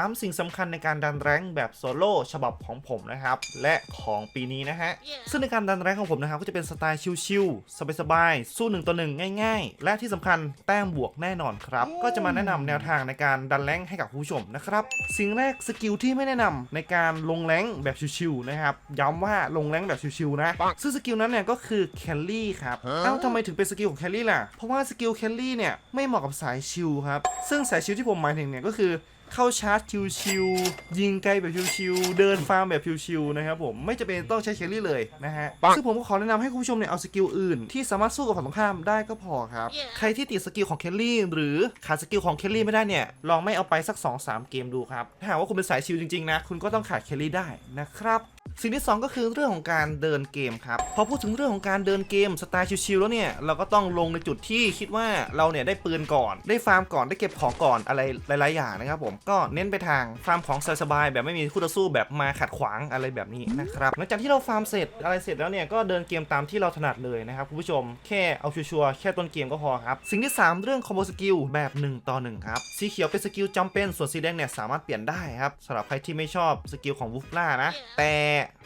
3 สิ่งสำคัญในการดันแรงค์แบบโซโล่ฉบับของผมนะครับ และของปีนี้นะฮะ ซึ่งในการดันแรงค์ของผมนะครับ ก็จะเป็นสไตล์ชิลๆสบายๆสู้หนึ่งต่อหนึ่งง่าย ๆ และที่สำคัญแต้มบวกแน่นอนครับ ก็จะมาแนะนำแนวทางในการดันแรงค์ให้กับผู้ชมนะครับสิ่งแรกสกิลที่ไม่แนะนำในการลงแรงค์แบบชิลๆนะครับย้ำว่าลงแรงค์แบบชิลๆนะซึ่งสกิลนั้นเนี่ยก็คือแคลรี่ครับเอ้าทำไมถึงเป็นสกิลของแคลรี่ล่ะเพราะว่าสกิลแคลรี่เนี่ยไม่เหมาะกับสายชิลครับซึ่งสายชิลที่ผมหมายถึงเนี่ยก็คือ เข้าชาร์จชิวๆยิงไกลแบบชิวๆเดินฟาร์มแบบชิวๆนะครับผมไม่จะเป็นต้องใช้แคลรี่เลยนะฮะซึ่งผมก็ขอแนะนำให้คุณผู้ชมเนี่ยเอาสกิลอื่นที่สามารถสู้กับฝั่งตรงข้ามได้ก็พอครับ ใครที่ติดสกิลของแคลรี่หรือขาดสกิลของแคลรี่ไม่ได้เนี่ยลองไม่เอาไปสัก 2-3 เกมดูครับถ้าหากว่าคุณเป็นสายชิลจริงๆนะคุณก็ต้องขาดแคลรี่ได้นะครับ สิ่งที่ 2 ก็คือเรื่องของการเดินเกมครับ พอพูดถึงเรื่องของการเดินเกมสไตล์ชิลๆแล้วเนี่ย เราก็ต้องลงในจุดที่คิดว่าเราเนี่ยได้ปืนก่อน ได้ฟาร์มก่อนได้เก็บของก่อนอะไรหลายๆอย่างนะครับผมก็เน้นไปทางฟาร์มของสบายๆแบบไม่มีคู่ต่อสู้แบบมาขัดขวางอะไรแบบนี้นะครับหลังจากที่เราฟาร์มเสร็จอะไรเสร็จแล้วเนี่ยก็เดินเกมตามที่เราถนัดเลยนะครับคุณผู้ชมแค่เอาชัวร์ๆแค่ต้นเกมก็พอครับสิ่งที่ 3 เรื่องคอมโบสกิลแบบ1ต่อ1ครับสีเขียวเป็นสกิลจำเป็นส่วนสีแดงเนี่ยสามารถเปลี่ยนได้ครับสำหรับใครที่ไม่ชอบสกิลของวูฟล่านะแต่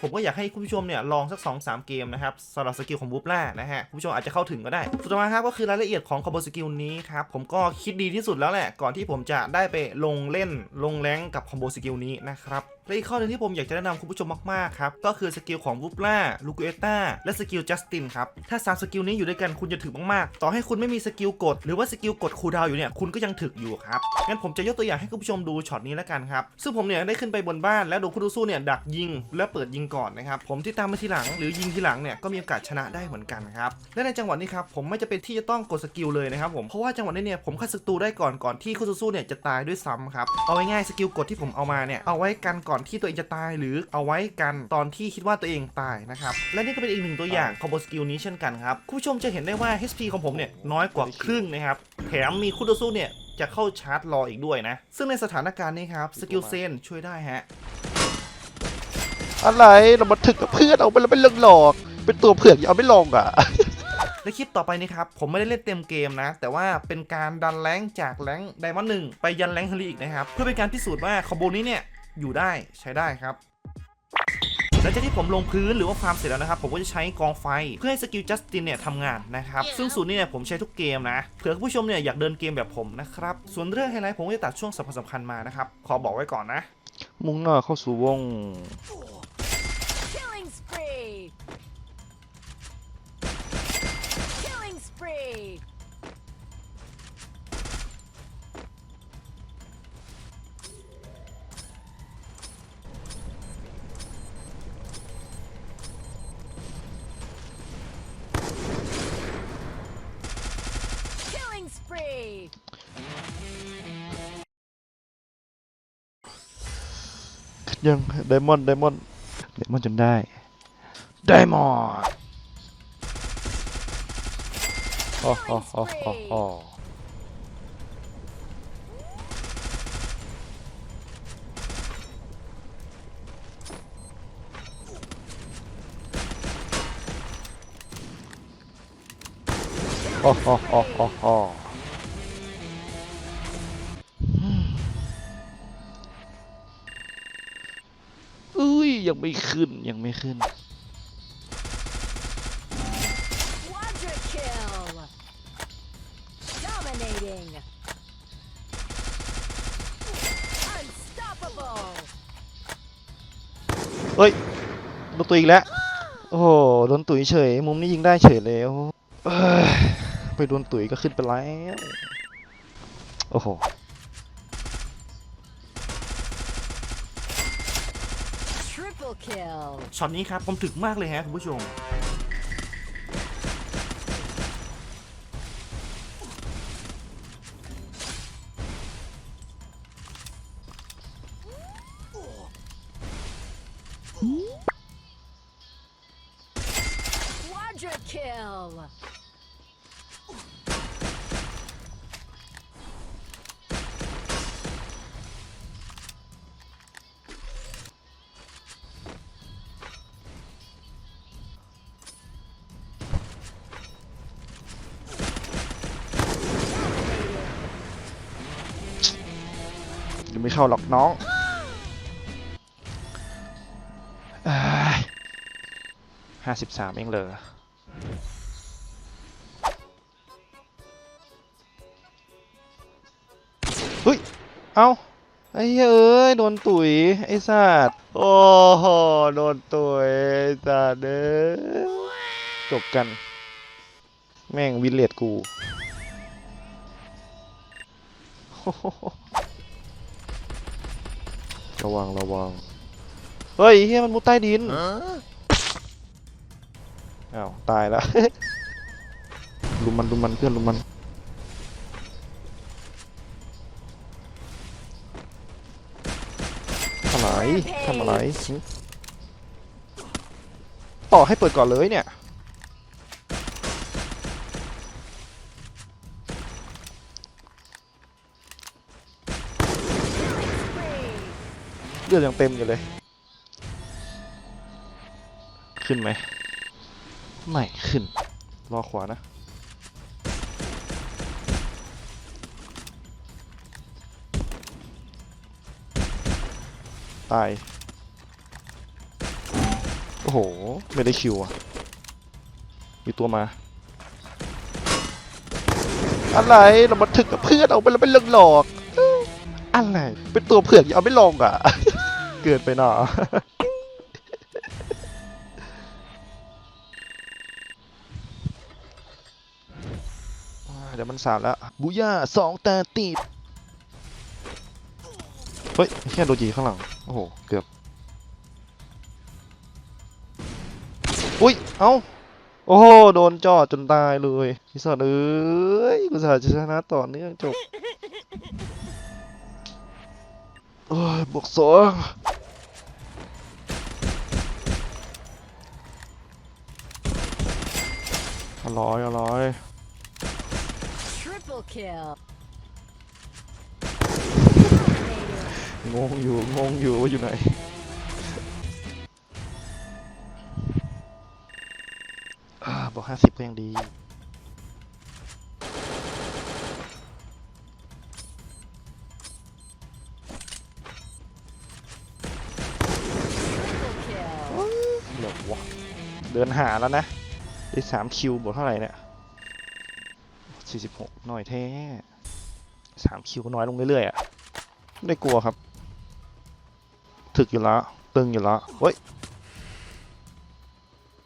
ผมก็อยากให้คุณผู้ชมเนี่ยลองสัก 2-3 เกมนะครับสำหรับสกิลของวูฟล่านะฮะคุณผู้ชมอาจจะเข้าถึงก็ได้สุดท้ายครับก็คือรายละเอียดของคอมโบสกิลนี้ครับผมก็คิดดีที่สุดแล้วแหละก่อนที่ผมจะได้ไปลงเล่นลงแรงกับคอมโบสกิลนี้นะครับ และอีกข้อหนึงที่ผมอยากจะแนะนำคุณผู้ชมมากๆครับ ก็คือสกิลของวูฟล่าลูกเอต้าและสกิลจัสตินครับ ถ้าสามสกิลนี้อยู่ด้วยกันคุณจะถึกมากๆ ต่อให้คุณไม่มีสกิลกด หรือว่าสกิลกดคูดาวอยู่เนี่ยคุณก็ยังถึกอยู่ครับ งั้นผมจะยกตัวอย่างให้คุณผู้ชมดูช็อตนี้แล้วกันครับ ซึ่งผมเนี่ยได้ขึ้นไปบนบ้านแล้วโดนคู่ต่อสู้เนี่ยดักยิง และเปิดยิงก่อนนะครับผมที่ตามมาทีหลัง หรือยิงทีหลังเนี่ยก็มีโอกาสชนะได้เหมือนกันครับและในจังหวะนี้ครับผมไม่จะเป็นที่จะต้องกดสกิลเลยนะครับผมเพราะว่าจังหวะนี้เนี่ยผมฆ่าศัตรูได้ก่อนก่อนที่คู่ต่อสู้เนี่ยจะตายด้วยซ้ำครับเอาง่ายๆสกิลกดที่ผมเอามาเนี่ยเอาไว้กันก่อนที่ตัวเองจะตายหรือเอาไว้กันตอนที่คิดว่าตัวเองตายนะครับ และนี่ก็เป็นอีกหนึ่งตัวอย่างคอมโบสกิลนี้เช่นกันครับ คุณผู้ชมจะเห็นได้ว่า HP ของผมเนี่ยน้อยกว่าครึ่งนะครับ แถมมีคู่ต่อสู้เนี่ยจะเข้าชาร์จรออีกด้วยนะ ซึ่งในสถานการณ์นี้ครับสกิลเซนช่วยได้ฮะ อะไรเรามาถึกกับเพื่อนเอาไปแล้วเป็นเรื่องหลอก เป็นตัวเผือกอย่าเอาไม่ลงอะในคลิปต่อไปนี้ครับ ผมไม่ได้เล่นเต็มเกมนะ แต่ว่าเป็นการดันแรงค์จากแรงไดมอนด์หนึ่งไปยันแรงค์เฮลีอีกนะครับ เพื่อเป็นการพิสูจน์ว่าคอมโบนี้เนี่ย อยู่ได้ใช้ได้ครับหลังจากที่ผมลงพื้นหรือว่าฟาร์มเสร็จแล้วนะครับ ผมก็จะใช้กองไฟเพื่อให้สกิลจัสตินเนี่ยทำงานนะครับ ซึ่งสูตรนี้เนี่ยผมใช้ทุกเกมนะเผื่อคุณผู้ชมเนี่ยอยากเดินเกมแบบผมนะครับ ส่วนเรื่องไฮไลท์ผมก็จะตัดช่วงสำคัญสำคัญๆมานะครับ ขอบอกไว้ก่อนนะ มุ่งหน้าเข้าสู่วง ยังไดมอนด์ไดมอนด์ไดมอนด์จนได้ไดมอนด์โอ้โหโอ้โหโอ้โอ้โหโอ้โห ยยังไม่ขึ้นยังไม่ขึ้น Quadra kill! Dominating! Unstoppable! เฮ้ยโดนตุยอีกแล้ว โอ้โหโดนตุยเฉย มุมนี้ยิงได้เฉยแล้วเอ้ยไปโดนตุยก็ขึ้นไปแล้วโอ้โห ช็อตนี้ครับผมถึกมากเลยฮะคุณผู้ชม เข้าหรอกน้องห้าสิบสามเองเลยเฮ้ย เอาไอ้เหี้ยเอ้ย โดนตุ๋ย ไอ้สัตว์โอ้โห โดนตุ๋ยสัตว์เอ้ยจบกัน แม่งวิเลตกู ระวังระวังเฮ้ยเฮียมันมุดใต้ดินอ้าวตายแล้วลุมมันลุมมันเพื่อนลุมมันทำอะไรทำอะไรหึต่อให้เปิดก่อนเลยเนี่ย ลือดยังเต็มอยู่เลย ขึ้นไหมไม่ขึ้น รอขวานะตาย โอ้โห ไม่ได้คิวอะ มีตัวมา อะไร เรามาถึกกับเพื่อนเอาไปแล้วเป็นเรื่องหลอก อะไร เป็นตัวเผือกอย่าเอาไม่ลงอะ เกินไปหน่อเดี๋ยวมันสามแล้วบุย่าสองแตาติดเฮ้ยแค่โดจีข้างหลัง โอ้โห เกือบ อุ้ย เอ้า โอ้โห โดนจอดจนตายเลยพี่สอดเอ้ยกูสาจชนะต่อเนื่องจบโอ้ยบวกสอง อร่อยอร่อย Triple kill. งงอยู่งงอยู่ว่าอยู่ไหน อ่าบอกห้าสิบก็ยังดี Triple kill. เหลือวะเดินหาแล้วนะ ได้สามคิวบวกเท่าไหร่เนี่ยสี่สิบหกน้อยแท้สามคิวก็น้อยลงเรื่อยๆอะไม่ได้กลัวครับ ถึกอยู่แล้ว ตึงอยู่แล้วเฮ้ย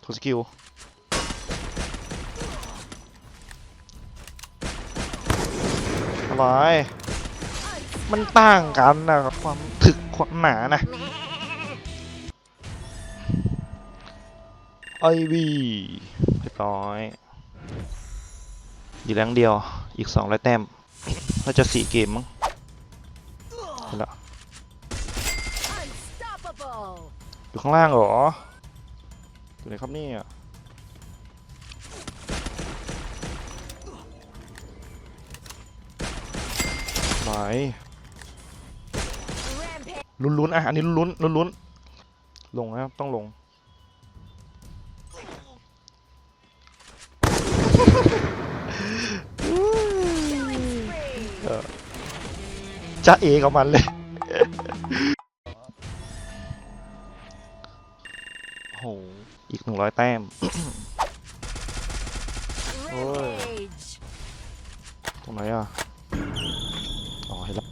โทสกิลอะไรมันต่างกันนะครับความถึกความหนานะ ไอวีเรียบร้อยอยู่แรงเดียวอีกสองร้อยแต้มน่าจะสี่เกมมั้งเห็นละ Unstoppable. อยู่ข้างล่างเหรออยู่ไหนครับนี่ไหน Rampage. ลุ้นๆอะอันนี้ลุ้นๆลุ้นๆลงนะต้องลง จะเอกับมันเลย โอ้โห อีกหนึ่งร้อยแต้ม Rampage. ตรงไหนอะ อ๋อเห็นแล้ว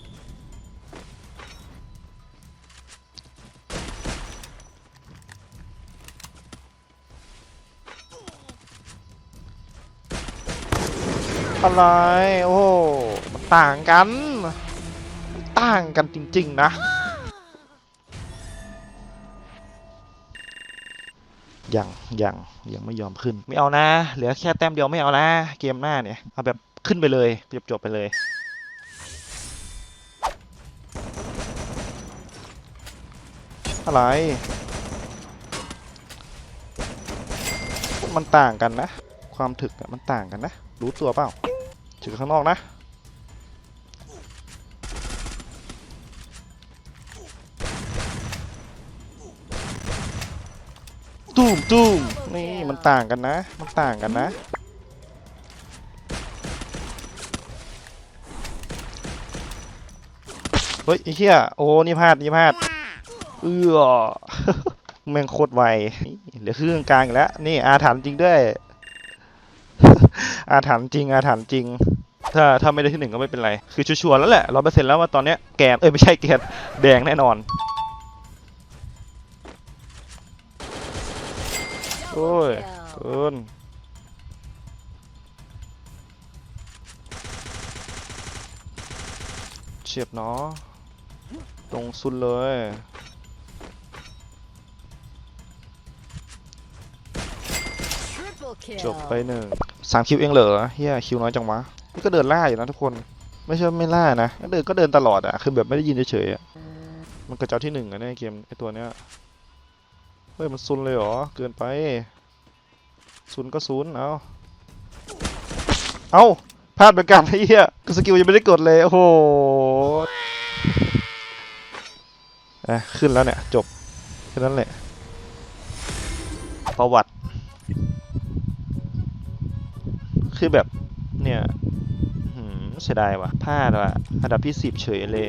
อะไร โอ้โหมันต่างกันมัน ต่างกันจริง ๆ นะยังยังยังไม่ยอมขึ้น ไม่เอานะ เหลือแค่แต้มเดียวไม่เอานะ เกมหน้าเนี่ย เอาแบบขึ้นไปเลยจบจบๆไปเลย อะไร มันต่างกันนะ ความถึกมันต่างกันนะ รู้ตัวเปล่าถึงข้างนอกนะ ตุ้มตุ้มนี่มันต่างกันนะ มันต่างกันนะ เฮ้ยไอ้เหี้ยโอ้นี่พลาดนี่พลาดเอื้อแม่งโคตรไวเหลือครึ่งกลางแล้ว นี่อาถรรพ์จริงด้วย อาถรรพ์จริง อาถรรพ์จริง ถ้าถ้าไม่ได้ที่หนึ่งก็ไม่เป็นไร คือชัวร์แล้วแหละร้อยเปอร์เซ็นต์แล้วว่าตอนเนี้ยแกนเอ้ยไม่ใช่แกนแดงแน่นอน อ้ย Kill. เกินเฉียบเนาะตรงสุดเลย Triple kill. จบไปหนึ่งสามคิวเองเหรอเฮียคิวน้อยจังวะนี่ก็เดินล่าอยู่นะทุกคน ไม่ใช่ว่าไม่ล่านะก็เดินก็เดินตลอดอะคือแบบไม่ได้ยินเฉยๆอะมันกระเจ้าที่หนึ่งอะเนี่ยเกมไอตัวเนี้ยเฮ้ยมันซุนเลยเหรอ เกินไปซุนก็ซุนเอาเอาพลาดไปกันไอ้เหี้ยกูสกิลยังไม่ได้กดเลย โอ้โหอะขึ้นแล้วเนี่ย จบแค่นั้นแหละ ประวัติ คือแบบ เนี่ยเสียดายว่ะพลาดว่ะอันดับที่สิบเฉยเลย